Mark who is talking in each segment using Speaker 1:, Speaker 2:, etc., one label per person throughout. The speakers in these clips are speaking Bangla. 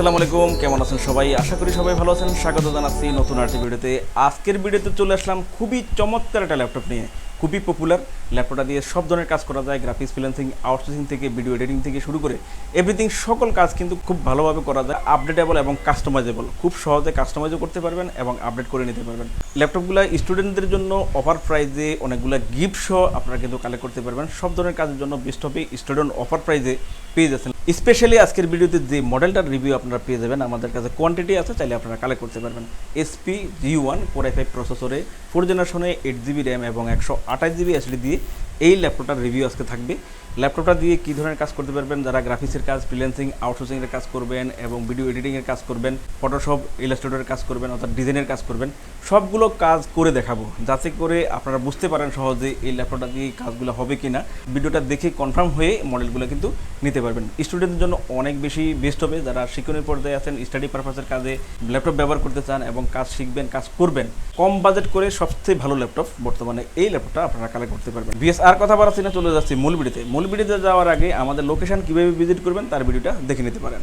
Speaker 1: আসসালামু আলাইকুম, কেমন আছেন সবাই? আশা করি সবাই ভালো আছেন। স্বাগত জানাচ্ছি নতুন আর্টি ভিডিওতে। আজকের ভিডিওতে চলে আসলাম খুবই চমৎকার একটা ল্যাপটপ নিয়ে। খুবই পপুলার ল্যাপটপটা দিয়ে সব ধরনের কাজ করা যায় গ্রাফিক্স ফ্রিল্যান্সিং আউটসোর্সিং থেকে ভিডিও এডিটিং থেকে শুরু করে এভরিথিং সকল কাজ কিন্তু খুব ভালোভাবে করা যায় আপডেটেবল এবং কাস্টমাইজেবল খুব সহজে কাস্টমাইজও করতে পারবেন এবং আপডেট করে নিতে পারবেন। ল্যাপটপগুলো স্টুডেন্টদের জন্য অফার প্রাইজে অনেকগুলো গিফট সহ আপনারা কিন্তু কালেক্ট করতে পারবেন। সব ধরনের কাজের জন্য বেস্ট হবে স্টুডেন্ট অফার প্রাইজে পেয়ে যাচ্ছেন। স্পেশালি আজকের ভিডিওতে যে মডেলটার রিভিউ আপনারা পেয়ে যাবেন, আমাদের কাছে কোয়ান্টিটি আছে, চাইলে আপনারা কালেক্ট করতে পারবেন। SP G one four five প্রসেসরে ফোর জেনারেশনে এইট জিবি র্যাম এবং একশো আঠাশ জিবি এসডি দিয়ে এই ল্যাপটপটার রিভিউ আজকে থাকবে। ল্যাপটপটা দিয়ে কী ধরনের কাজ করতে পারবেন? যারা গ্রাফিক্সের কাজ ফ্রিল্যান্সিং আউটসোর্সিংয়ের কাজ করবেন এবং ভিডিও এডিটিংয়ের কাজ করবেন ফটোশপ ইলাস্ট্রেটরের কাজ করবেন, অর্থাৎ ডিজাইনের কাজ করবেন, সবগুলো কাজ করে দেখাবো। যাতে করে আপনারা বুঝতে পারেন সহজে এই ল্যাপটপটা দিয়ে কাজগুলো হবে কি না ভিডিওটা দেখে কনফার্ম হয়ে মডেলগুলো কিন্তু নিতে পারবেন। স্টুডেন্টদের জন্য অনেক বেশি বেস্ট হবে। যারা শিক্ষণীয় পর্যায়ে আছেন স্টাডি পারপাসের কাজে ল্যাপটপ ব্যবহার করতে চান এবং কাজ শিখবেন, কাজ করবেন, কম বাজেট করে সবচেয়ে ভালো ল্যাপটপ বর্তমানে এই ল্যাপটপটা আপনারা কালেক্ট করতে পারবেন। বিএস আর কথা না চলে যাচ্ছি মূল ভিডিওতে মূল ভিডিওতে যাওয়ার আগে আমাদের লোকেশান কীভাবে ভিজিট করবেন তার ভিডিওটা দেখে নিতে পারেন।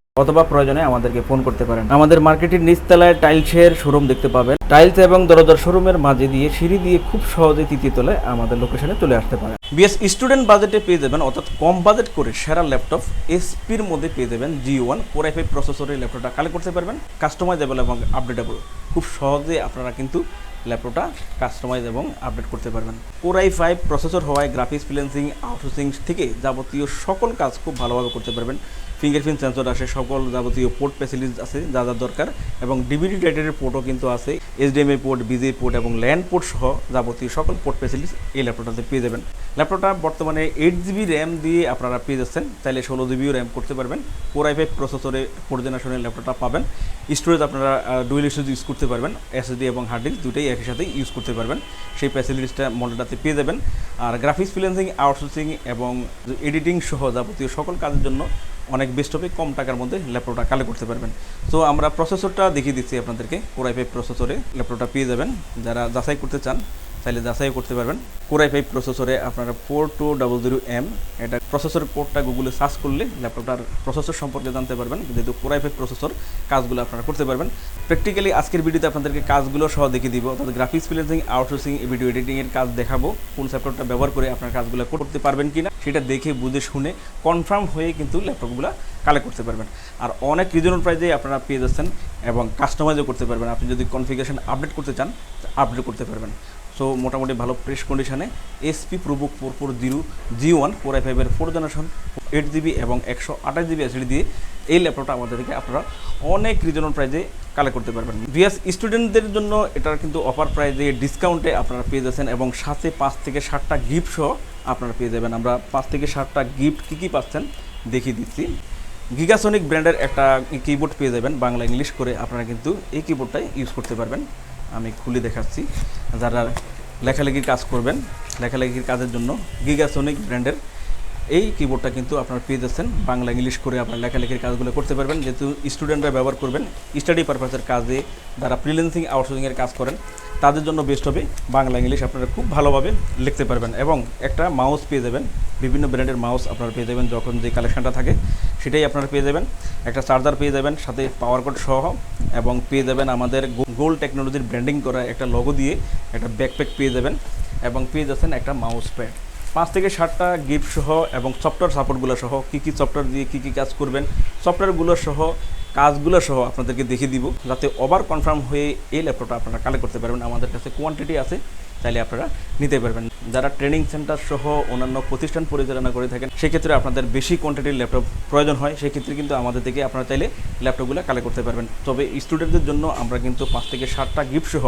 Speaker 1: অথবা প্রয়োজনে আমাদেরকে ফোন করতে পারেন। আমাদের মার্কেটের নিচতলায় টাইলসের শোরুম দেখতে পাবেন। টাইলস এবং দরজার শোরুমের মাঝে দিয়ে সিঁড়ি দিয়ে খুব সহজে তৃতীয় তলায় আমাদের লোকেশনে চলে আসতে পারেন। বিএস স্টুডেন্ট বাজেটে পেয়ে যাবেন, অর্থাৎ কম বাজেট করে সেরা ল্যাপটপ এসপির মধ্যে পেয়ে যাবেন জি ওয়ান ফোর ফাইভ প্রসেসরের ল্যাপটপটা কালেক্ট করতে পারবেন কাস্টমাইজেবল এবং আপডেটেবল খুব সহজে আপনারা কিন্তু ল্যাপটপটা কাস্টমাইজ এবং আপডেট করতে পারবেন। কোর আই ফাইভ প্রসেসর হওয়ায় গ্রাফিক্স ফ্রিল্যান্সিং আউটসোর্সিং থেকে যাবতীয় সকল কাজ খুব ভালোভাবে করতে পারবেন। ফিঙ্গারপ্রিন্ট সেন্সর আসে, সকল যাবতীয় পোর্ট ফ্যাসিলিটিস আছে, যা যা দরকার। এবং ডিভিডি রাইটারের পোর্টও কিন্তু আছে। এইচডিএমআই পোর্ট বিজে পোর্ট এবং ল্যান্ড পোর্ট সহ যাবতীয় সকল পোর্ট ফ্যাসিলিটিস এই ল্যাপটপটাতে পেয়ে যাবেন। ল্যাপটপটা বর্তমানে এইট জিবি র্যাম দিয়ে আপনারা পেয়ে যাচ্ছেন। তাহলে ষোলো জিবিও র্যাম করতে পারবেন। কোর আই ফাইভ প্রসেসরে ফোর জেনারেশনের ল্যাপটপটা পাবেন। স্টোরেজ আপনারা ডুয়েল স্টোরেজ ইউজ করতে পারবেন। এসএসডি এবং হার্ড ডিস্ক দুটোই একই সাথে ইউজ করতে পারবেন। সেই ফ্যাসিলিটিসটা মডেলটাতে পেয়ে যাবেন। আর গ্রাফিক্স ফ্রিল্যান্সিং আউটসোর্সিং এবং এডিটিং সহ যাবতীয় সকল কাজের জন্য অনেক বেস্ট হবে কম টাকার মধ্যে ল্যাপটপটা কালেক্ট করতে পারবেন। তো আমরা প্রসেসরটা দেখিয়ে দিচ্ছি আপনাদেরকে। কোরাই ফাইভ প্রসেসরে ল্যাপটপটা পেয়ে যাবেন। যারা যাচাই করতে চান চাইলে যাচাই করতে পারবেন। কোরাই ফাইভ প্রসেসরে আপনারা four two double zero M এটা প্রসেসর কোডটা গুগলে সার্চ করলে ল্যাপটপটার প্রসেসর সম্পর্কে জানতে পারবেন। যেহেতু কোরাই ফাইভ প্রসেসর কাজগুলো আপনারা করতে পারবেন। প্র্যাকটিক্যালি আজকের ভিডিওতে আপনাদেরকে কাজগুলো সহ দেখিয়ে দিব। অর্থাৎ গ্রাফিক্স ফ্রিল্যান্সিং আউটসোর্সিং ভিডিও এডিটিংয়ের কাজ দেখাবো। কোন ল্যাপটপটা ব্যবহার করে আপনার কাজগুলো করতে পারবেন কিনা, সেটা দেখে, বুঝে, শুনে কনফার্ম হয়ে কিন্তু ল্যাপটপগুলো কালেক্ট করতে পারবেন। আর অনেক রিজনেবল প্রাইজে আপনারা পেয়ে যাচ্ছেন এবং কাস্টমাইজও করতে পারবেন। আপনি যদি কনফিগারেশন আপডেট করতে চান আপডেট করতে পারবেন। সো মোটামুটি ভালো প্রেস কন্ডিশনে SP ProBook four four zero G one four i ফাইভের ফোর জেনারেশন এইট জিবি এবং একশো আঠাশ জিবি এসডি দিয়ে এই ল্যাপটপটা আমাদের থেকে আপনারা অনেক রিজনেবল প্রাইজে কালেক্ট করতে পারবেন। বিএস স্টুডেন্টদের জন্য এটার কিন্তু অফার প্রাইজে ডিসকাউন্টে আপনারা পেয়ে যাচ্ছেন এবং সাথে পাঁচ থেকে ষাটটা গিফট সহ আপনারা পেয়ে যাবেন। আমরা পাঁচ থেকে ষাটটা গিফট কী কী পাচ্ছেন দেখিয়ে দিচ্ছি। গিগাসনিক ব্র্যান্ডের একটা কিবোর্ড পেয়ে যাবেন, বাংলা ইংলিশ করে আপনারা কিন্তু এই কিবোর্ডটাই ইউজ করতে পারবেন। আমি খুলে দেখাচ্ছি। যারা লেখালেখির কাজ করবেন, লেখালেখির কাজের জন্য গিগাসনিক ব্র্যান্ডের এই কিবোর্ডটা কিন্তু আপনারা পেয়ে যাচ্ছেন। বাংলা ইংলিশ করে আপনার লেখালেখির কাজগুলো করতে পারবেন। যেহেতু স্টুডেন্টরা ব্যবহার করবেন স্টাডি পারপাসের কাজে যারা ফ্রিল্যান্সিং আউটসোর্সিংয়ের কাজ করেন, তাদের জন্য বেস্ট হবে বাংলা ইংলিশ আপনারা খুব ভালোভাবে লিখতে পারবেন। এবং একটা মাউস পেয়ে যাবেন। বিভিন্ন ব্র্যান্ডের মাউস আপনারা পেয়ে যাবেন যখন যে কালেকশানটা থাকে, সেটাই আপনারা পেয়ে যাবেন। একটা চার্জার পেয়ে যাবেন, সাথে পাওয়ার কোড সহ এবং পেয়ে যাবেন আমাদের গোল্ড টেকনোলজির ব্র্যান্ডিং করা একটা লগো দিয়ে একটা ব্যাকপ্যাক পেয়ে যাবেন এবং পেয়ে যাচ্ছেন একটা মাউস প্যাড পাঁচ থেকে সাতটা গিফট সহ এবং সফটওয়্যার সাপোর্টগুলো সহ কী কী সফটওয়্যার দিয়ে কী কী কাজ করবেন সফটওয়্যারগুলো সহ কাজগুলো সহ আপনাদেরকে দেখিয়ে দিব, যাতে ওভার কনফার্ম হয়ে এই ল্যাপটপটা আপনারা কালেক্ট করতে পারবেন। আমাদের কাছে কোয়ান্টিটি আছে, চাইলে আপনারা নিতে পারবেন। যারা ট্রেনিং সেন্টার সহ অন্যান্য প্রতিষ্ঠান পরিচালনা করে থাকেন, সেক্ষেত্রে আপনাদের বেশি কোয়ান্টিটির ল্যাপটপ প্রয়োজন হয়। সেক্ষেত্রে কিন্তু আমাদের থেকে আপনারা চাইলে ল্যাপটপগুলো কালেক্ট করতে পারবেন। তবে স্টুডেন্টদের জন্য আমরা কিন্তু পাঁচ থেকে সাতটা গিফট সহ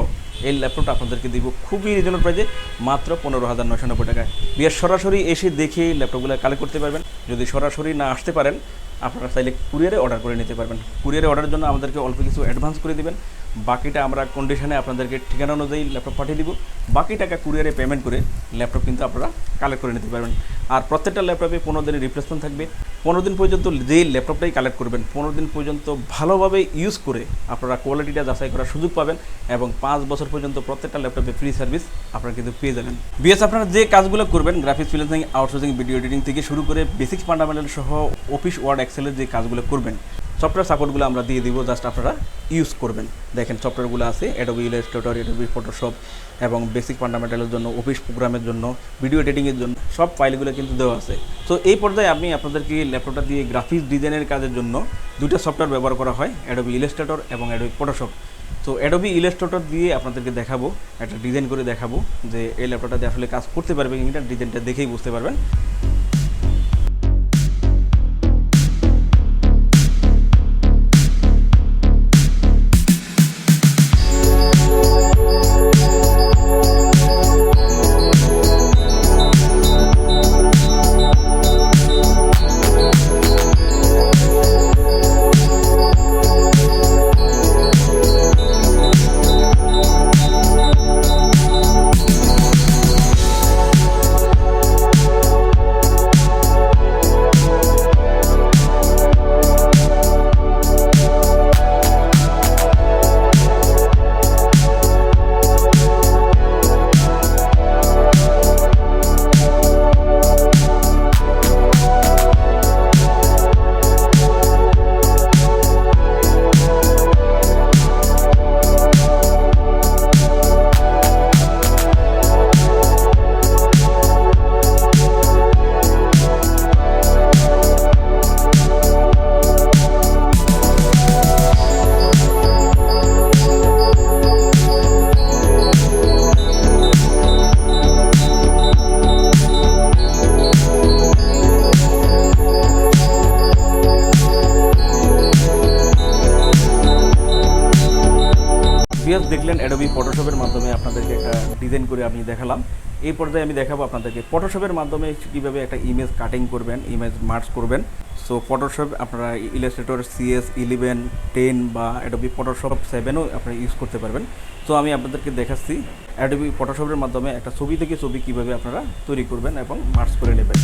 Speaker 1: এই ল্যাপটপটা আপনাদেরকে দিব খুবই রিজনেবল প্রাইজে মাত্র পনেরো হাজার নশো নব্বই টাকায়। বিয়ের সরাসরি এসে দেখে ল্যাপটপগুলো কালেক্ট করতে পারবেন। যদি সরাসরি না আসতে পারেন, আপনারা চাইলে কুরিয়ারে অর্ডার করে নিতে পারবেন। কুরিয়ারে অর্ডারের জন্য আমাদেরকে অল্প কিছু অ্যাডভান্স করে দিবেন। বাকিটা আমরা কন্ডিশনে আপনাদেরকে ঠিকানা অনুযায়ী ল্যাপটপ পাঠিয়ে দিব। বাকি টাকা কুরিয়ারে পেমেন্ট করে ল্যাপটপ কিন্তু আপনারা কালেক্ট করে নিতে পারবেন। আর প্রত্যেকটা ল্যাপটপে পনেরো দিনের রিপ্লেসমেন্ট থাকবে। পনেরো দিন পর্যন্ত যেই ল্যাপটপটাই কালেক্ট করবেন, পনেরো দিন পর্যন্ত ভালোভাবে ইউজ করে আপনারা কোয়ালিটিটা যাচাই করার সুযোগ পাবেন এবং পাঁচ বছর পর্যন্ত প্রত্যেকটা ল্যাপটপে ফ্রি সার্ভিস আপনারা কিন্তু পেয়ে যাবেন। বিএস, আপনারা যে কাজগুলো করবেন graphics freelancing outsourcing video editing থেকে শুরু করে বেসিক ফান্ডামেন্টাল সহ অফিস ওয়ার্ড এক্সেলের যে কাজগুলো করবেন সফটওয়্যার সাপোর্টগুলো আমরা দিয়ে দিব জাস্ট আপনারা ইউজ করবেন। দেখেন সফটওয়্যারগুলো আছে অ্যাডোবি ইলাস্ট্রেটর অ্যাডোবি ফটোশপ এবং বেসিক ফান্ডামেন্টালের জন্য অফিস প্রোগ্রামের জন্য ভিডিও এডিটিংয়ের জন্য, সব ফাইলগুলো কিন্তু দেওয়া আছে। তো এই পর্যায়ে আমি আপনাদেরকে ল্যাপটপটা দিয়ে গ্রাফিক্স ডিজাইনের কাজের জন্য দুটো সফটওয়্যার ব্যবহার করা হয় অ্যাডোবি ইলাস্ট্রেটর এবং অ্যাডোবি ফটোশপ তো অ্যাডোবি ইলাস্ট্রেটর দিয়ে আপনাদেরকে দেখাবো, একটা ডিজাইন করে দেখাবো, যে এই ল্যাপটপটা দিয়ে আসলে কাজ করতে পারবে কিনা ডিজাইনটা দেখেই বুঝতে পারবেন। বিয়াস দেখলেন অ্যাডোবি ফটোশপের মাধ্যমে আপনাদেরকে একটা ডিজাইন করে আমি দেখালাম। এই পর্যায়ে আমি দেখাবো আপনাদেরকে ফটোশপের মাধ্যমে কীভাবে একটা ইমেজ কাটিং করবেন ইমেজ মার্চ করবেন। সো ফটোশপ আপনারা ইলাস্ট্রেটর সিএস ইলেভেন টেন বা অ্যাডোবি ফটোশপ সেভেনও আপনারা ইউজ করতে পারবেন। সো আমি আপনাদেরকে দেখাচ্ছি অ্যাডোবি ফটোশপের মাধ্যমে একটা ছবি থেকে ছবি কীভাবে আপনারা তৈরি করবেন এবং মার্চ করে নেবেন।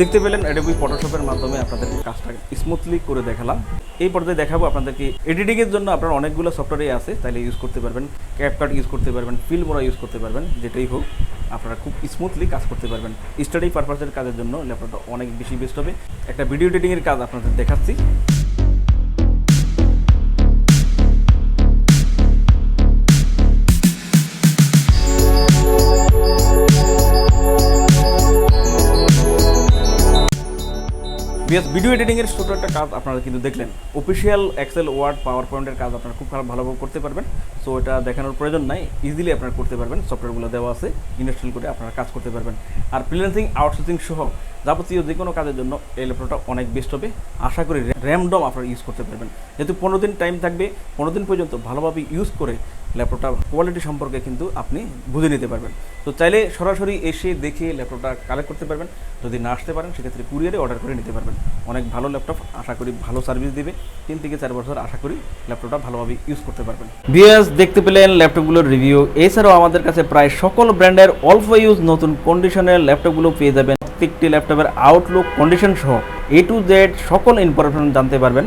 Speaker 1: দেখতে পেলেন অ্যাডোবি ফটোশপের মাধ্যমে আপনাদের কাজটা স্মুথলি করে দেখালাম। এই পর্যায়ে দেখাবো আপনাদেরকে এডিটিংয়ের জন্য আপনার অনেকগুলো সফটওয়্যারই আছে তাইলে ইউজ করতে পারবেন ক্যাপকাট ইউজ করতে পারবেন ফিল ফিল্মোরা ইউজ করতে পারবেন, যেটাই হোক, আপনারা খুব স্মুথলি কাজ করতে পারবেন। স্টাডি পারপাসের কাজের জন্য ল্যাপটপটা অনেক বেশি বেস্ট হবে। একটা ভিডিও এডিটিংয়ের কাজ আপনাদের দেখাচ্ছি। বিএস ভিডিও এডিটিংয়ের ছোট একটা কাজ আপনারা কিন্তু দেখলেন। অফিসিয়াল এক্সেল ওয়ার্ড পাওয়ার পয়েন্টের কাজ আপনারা খুব ভালো ভালোভাবে করতে পারবেন। সো এটা দেখানোর প্রয়োজন নাই। ইজিলি আপনারা করতে পারবেন। সফটওয়্যারগুলো দেওয়া আছে। ইনস্টল করে আপনারা কাজ করতে পারবেন। আর ফ্রিল্যান্সিং আউটসোর্সিং সহ যাবতীয় যে কোনো কাজের জন্য এই ল্যাপটপটা অনেক বেস্ট হবে। আশা করি র্যামডম আপনারা ইউজ করতে পারবেন। যেহেতু পনেরো দিন টাইম থাকবে, পনেরো দিন পর্যন্ত ভালোভাবে ইউজ করে ল্যাপটপটা কোয়ালিটি সম্পর্কে কিন্তু আপনি বুঝে নিতে পারবেন। তো চাইলে সরাসরি এসে দেখে ল্যাপটপটা কালেক্ট করতে পারবেন। যদি না আসতে পারেন, সেক্ষেত্রে কুরিয়ারে অর্ডার করে নিতে পারবেন। অনেক ভালো ল্যাপটপ, আশা করি ভালো সার্ভিস দেবে। তিন থেকে চার বছর আশা করি ল্যাপটপটা ভালোভাবে ইউজ করতে পারবেন। বিএস দেখতে পেলেন ল্যাপটপগুলোর রিভিউ এছাড়াও আমাদের কাছে প্রায় সকল ব্র্যান্ডের অল্প ইউজ নতুন কন্ডিশনের ল্যাপটপগুলো পেয়ে যাবেন। প্রত্যেকটি ল্যাপটপের আউটলুক কন্ডিশন সহ এ টু জেড সকল ইনফরমেশন জানতে পারবেন।